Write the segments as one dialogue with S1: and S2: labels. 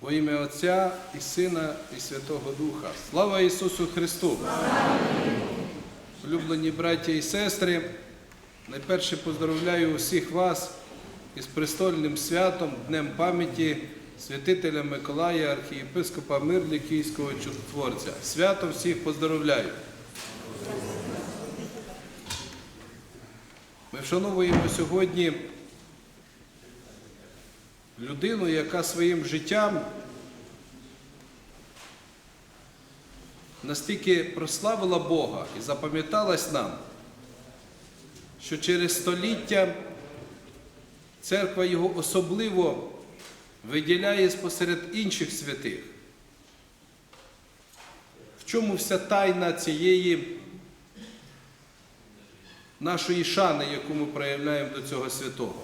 S1: Во ім'я Отця і Сина, і Святого Духа. Слава Ісусу Христу! Улюблені браття і сестри, найперше поздравляю усіх вас із престольним святом, Днем пам'яті святителя Миколая, архієпископа Мирлі Київського чудотворця. Свято всіх поздравляю! Ми вшановуємо сьогодні людину, яка своїм життям настільки прославила Бога і запам'яталась нам, що через століття церква його особливо виділяє спосеред інших святих. В чому вся тайна цієї нашої шани, яку ми проявляємо до цього святого?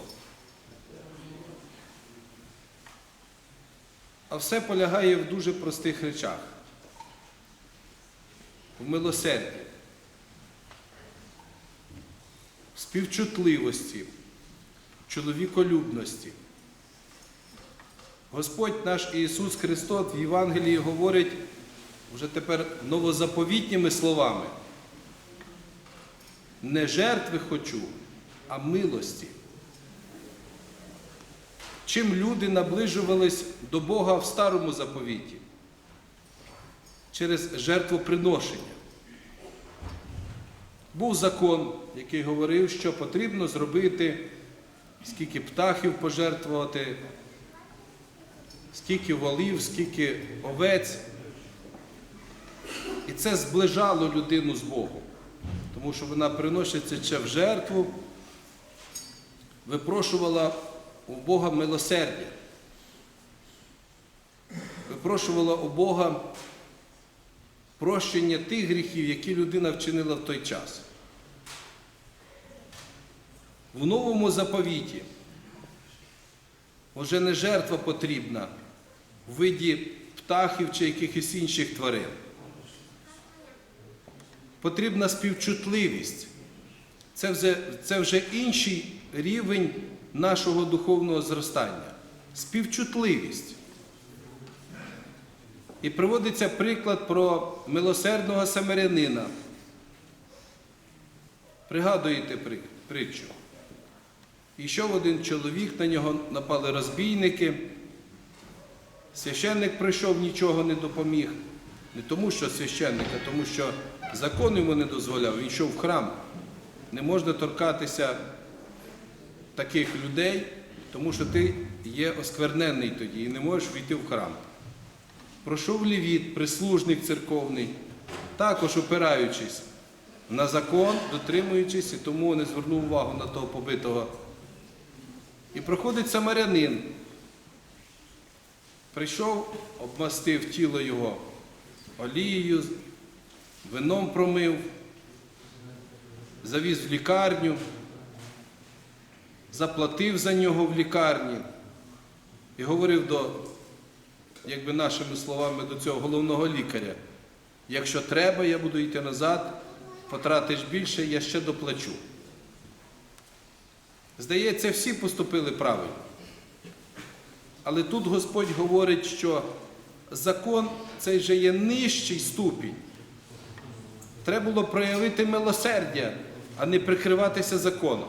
S1: А все полягає в дуже простих речах. В милосерді, в співчутливості, чоловіколюбності. Господь наш Ісус Христос в Євангелії говорить вже тепер новозаповітніми словами. Не жертви хочу, а милості. Чим люди наближувались до Бога в старому заповіті? Через жертвоприношення. Був закон, який говорив, що потрібно зробити, скільки птахів пожертвувати, скільки волів, скільки овець. І це зближало людину з Богом, тому що вона приноситься ще в жертву, випрошувала у Бога милосердя, випрошувала у Бога прощення тих гріхів, які людина вчинила в той час. В новому заповіті вже не жертва потрібна в виді птахів чи якихось інших тварин. Потрібна співчутливість. Це вже, це вже інший рівень нашого духовного зростання. Співчутливість. І приводиться приклад про милосердного самарянина. Пригадуєте при- притчу. Ішов один чоловік, на нього напали розбійники. Священник прийшов, нічого не допоміг. Не тому, що священник, а тому, що закон йому не дозволяв. Він йшов в храм. Не можна торкатися таких людей, тому що ти є осквернений тоді і не можеш війти в храм. Пройшов лівіт, прислужник церковний, також опираючись на закон, дотримуючись, і тому не звернув увагу на того побитого. І проходить самарянин. Прийшов, обмастив тіло його олією, вином промив, завіз в лікарню, заплатив за нього в лікарні і говорив до, якби нашими словами, до цього головного лікаря. Якщо треба, я буду йти назад, потратиш більше, я ще доплачу. Здається, всі поступили правильно. Але тут Господь говорить, що закон цей же є нижчий ступінь. Треба було проявити милосердя, а не прикриватися законом.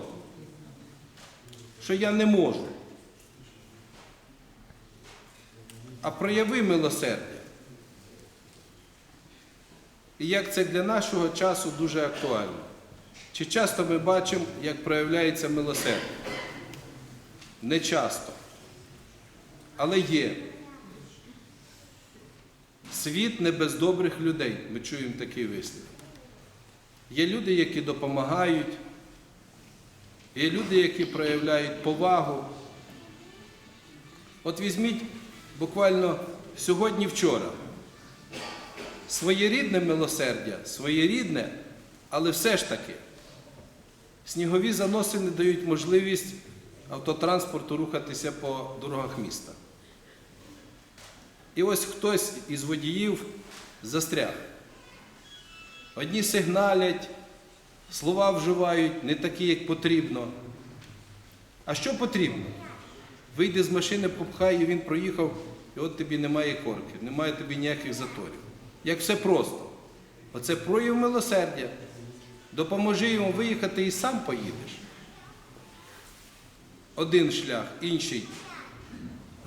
S1: Що я не можу. А прояви милосердя. І як це для нашого часу дуже актуально. Чи часто ми бачимо, як проявляється милосердя? Не часто. Але є. Світ не без добрих людей. Ми чуємо такий вислів. Є люди, які допомагають, є люди, які проявляють повагу. От візьміть буквально сьогодні-вчора. Своєрідне милосердя, своєрідне, але все ж таки. Снігові заноси не дають можливість автотранспорту рухатися по дорогах міста. І ось хтось із водіїв застряг. Одні сигналять, слова вживають не такі, як потрібно. А що потрібно? Вийде з машини, попхай, і він проїхав, і от тобі немає корки, немає тобі ніяких заторів. Як все просто. Оце прояв милосердя. Допоможи йому виїхати і сам поїдеш. Один шлях, інший.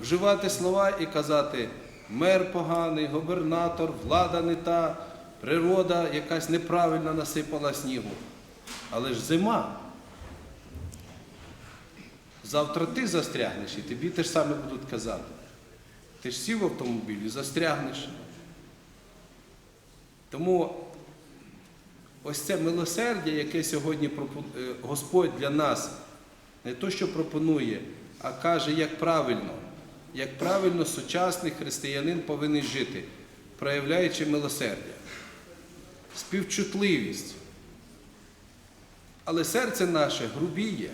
S1: Вживати слова і казати мер поганий, губернатор, влада не та, природа якась неправильна насипала снігу. Але ж зима. Завтра ти застрягнеш і тобі те ж саме будуть казати. Ти ж сів в автомобіль і застрягнеш. Тому ось це милосердя, яке сьогодні е, Господь для нас не то, що пропонує, а каже, як правильно, як правильно сучасний християнин повинен жити, проявляючи милосердя, співчутливість. Але серце наше грубіє.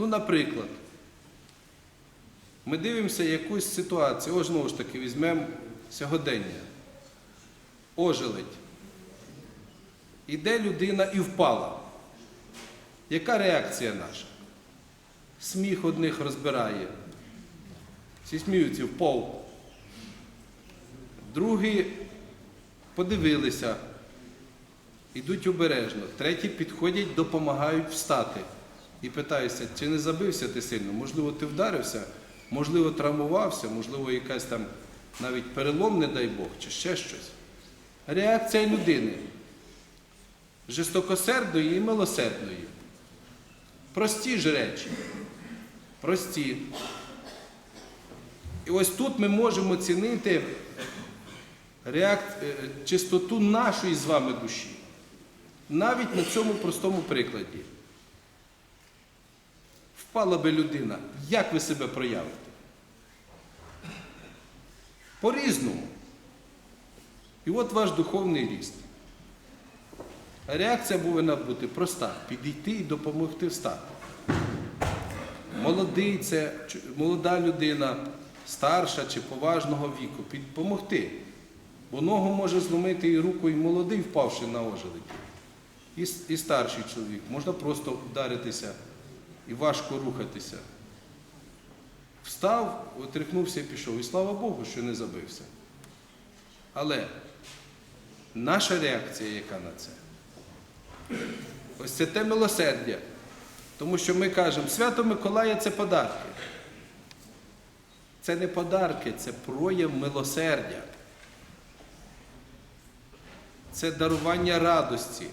S1: Ну, наприклад, ми дивимося якусь ситуацію, ось знову ж таки, візьмемо сьогодення. Ожеледь. Іде людина і впала. Яка реакція наша? Сміх одних розбирає. Всі сміються впав. Другі подивилися, йдуть обережно. Треті підходять, допомагають встати. І питаються, чи не забився ти сильно? Можливо, ти вдарився, можливо, травмувався, можливо, якась там навіть перелом, не дай Бог, чи ще щось. Реакція людини жорстокосердної і милосердної. Прості ж речі. Прості. І ось тут ми можемо цінити реак... е, чистоту нашої з вами душі. Навіть на цьому простому прикладі. Впала би людина, як ви себе проявите? По-різному. І от ваш духовний ріст. Реакція повинна бути проста: підійти і допомогти встати. Молодий це молода людина, старша чи поважного віку, допомогти. Бо ногу може зломити і руку, і молодий, впавши на ожеледь. І, і старший чоловік. Можна просто вдаритися і важко рухатися. Встав, отрихнувся і пішов. І слава Богу, що не забився. Але наша реакція яка на це? Ось це те милосердя. Тому що ми кажемо, свято Миколая це подарки. Це не подарки, це прояв милосердя. Це дарування радості.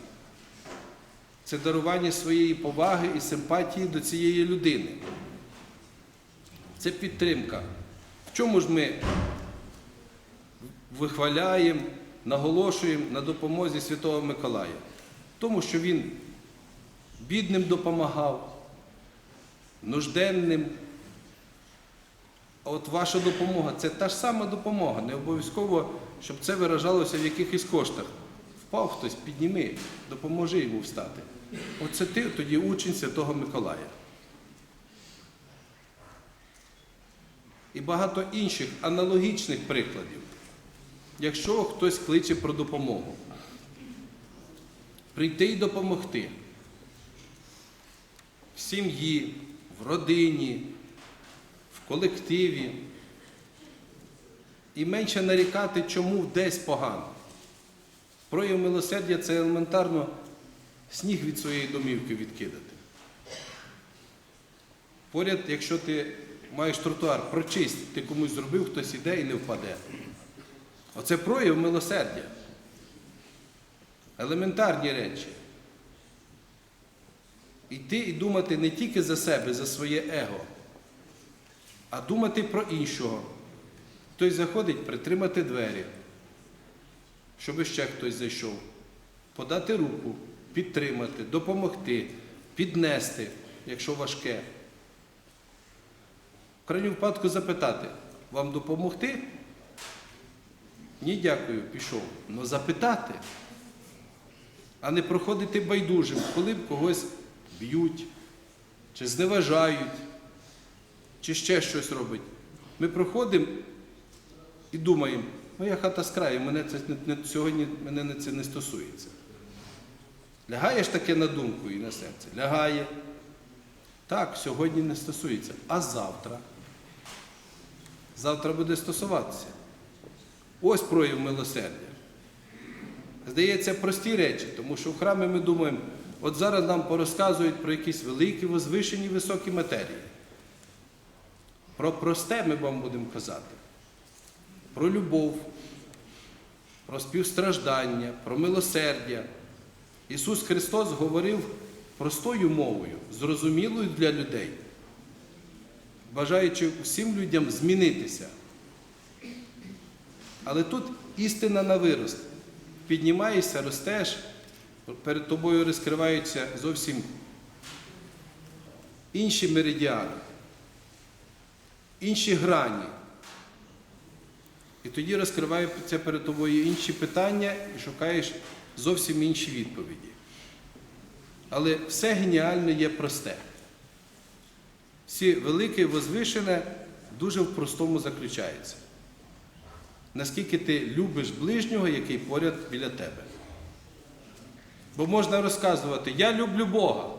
S1: Це дарування своєї поваги і симпатії до цієї людини. Це підтримка. В чому ж ми вихваляємо, наголошуємо на допомозі Святого Миколая? Тому що він бідним допомагав, нужденним. От ваша допомога це та ж сама допомога. Не обов'язково, щоб це виражалося в якихось коштах. Впав хтось, підніми, допоможи йому встати. Оце ти тоді учень Святого Миколая. І багато інших аналогічних прикладів. Якщо хтось кличе про допомогу, прийти і допомогти в сім'ї, в родині, в колективі. І менше нарікати, чому десь погано. Прояв милосердя це елементарно сніг від своєї домівки відкидати. Поряд, якщо ти маєш тротуар, прочисть, ти комусь зробив, хтось іде і не впаде. Оце прояв милосердя. Елементарні речі. Йти і думати не тільки за себе, за своє его, а думати про іншого. Хтось заходить, притримати двері, щоб ще хтось зайшов, подати руку, підтримати, допомогти, піднести, якщо важке. В крайньому випадку запитати, вам допомогти? Ні, дякую, пішов. Ну запитати, а не проходити байдужим, коли б когось б'ють, чи зневажають, чи ще щось робить. Ми проходимо і думаємо, моя хата з краю, мене це не, сьогодні мене це не стосується. Лягає ж таке на думку і на серце? Лягає. Так, сьогодні не стосується. А завтра? Завтра буде стосуватися. Ось прояв милосердя. Здається, прості речі, тому що в храмі ми думаємо, от зараз нам порозказують про якісь великі, возвишені, високі матерії. Про просте ми вам будемо казати. Про любов, про співстраждання, про милосердя. Ісус Христос говорив простою мовою, зрозумілою для людей, бажаючи всім людям змінитися. Але тут істина на вирост. Піднімаєшся, ростеш, перед тобою розкриваються зовсім інші меридіани, інші грані. І тоді розкриваються перед тобою інші питання і шукаєш зовсім інші відповіді. Але все геніальне є просте. Всі велике возвишене дуже в простому заключається. Наскільки ти любиш ближнього, який поряд біля тебе. Бо можна розказувати, я люблю Бога,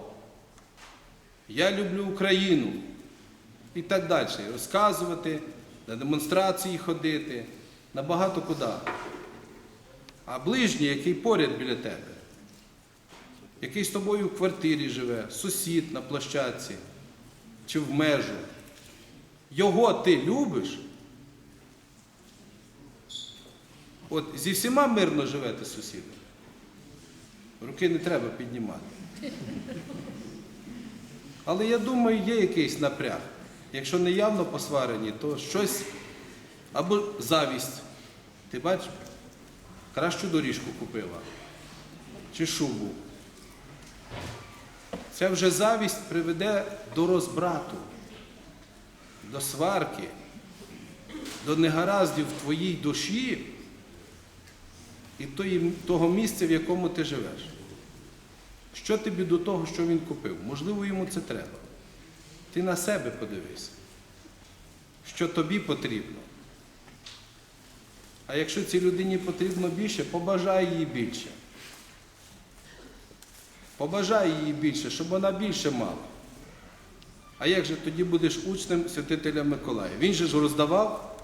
S1: я люблю Україну і так далі. Розказувати, на демонстрації ходити, на багато куди. А ближній, який поряд біля тебе, який з тобою в квартирі живе, сусід на площадці чи в межу, його ти любиш. От зі всіма мирно живете сусіди. Руки не треба піднімати. Але я думаю, є якийсь напряг. Якщо не явно посварені, то щось або завість. Ти бачиш, кращу доріжку купила чи шубу. Це вже завість приведе до розбрату, до сварки, до негараздів в твоїй душі і того місця, в якому ти живеш. Що тобі до того, що він купив? Можливо, йому це треба. Ти на себе подивись, що тобі потрібно. А якщо цій людині потрібно більше, побажай їй більше. Побажай їй більше, щоб вона більше мала. А як же тоді будеш учнем святителя Миколая? Він же ж роздавав.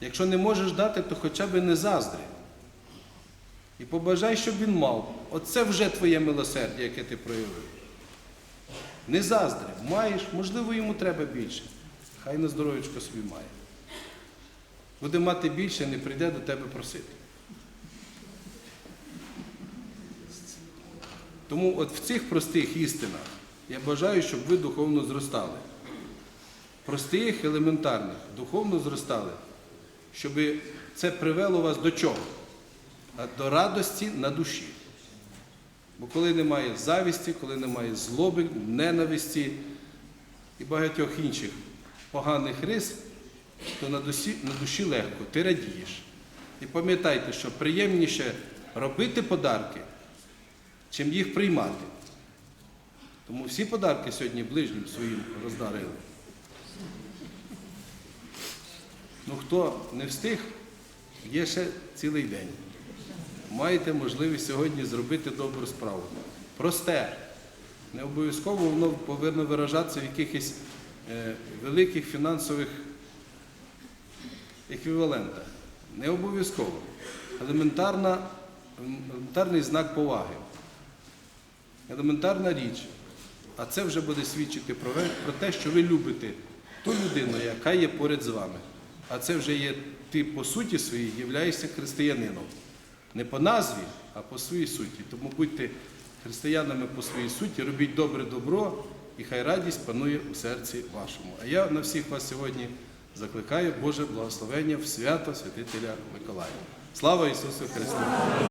S1: Якщо не можеш дати, то хоча б не заздри. І побажай, щоб він мав. Оце вже твоє милосердя, яке ти проявив. Не заздри. Маєш, можливо, йому треба більше. Хай на здоров'ячко собі має. Буде мати більше, не прийде до тебе просити. Тому от в цих простих істинах я бажаю, щоб ви духовно зростали. Простих, елементарних, духовно зростали, щоб це привело вас до чого? До радості на душі. Бо коли немає завісті, коли немає злоби, ненависті і багатьох інших поганих рис, то на душі, на душі легко, ти радієш. І пам'ятайте, що приємніше робити подарки, чим їх приймати. Тому всі подарки сьогодні ближнім своїм роздарили. Ну хто не встиг, є ще цілий день. Маєте можливість сьогодні зробити добру справу. Просте. Не обов'язково воно повинно виражатися в якихось е, великих фінансових еквівалентах. Не обов'язково. Елементарний знак поваги. Елементарна річ. А це вже буде свідчити про, про те, що ви любите ту людину, яка є поряд з вами. А це вже є ти по суті своїй являєшся християнином. Не по назві, а по своїй суті. Тому будьте християнами по своїй суті, робіть добре добро, і хай радість панує у серці вашому. А я на всіх вас сьогодні закликаю Боже благословення в свято святителя Миколая. Слава Ісусу Христу!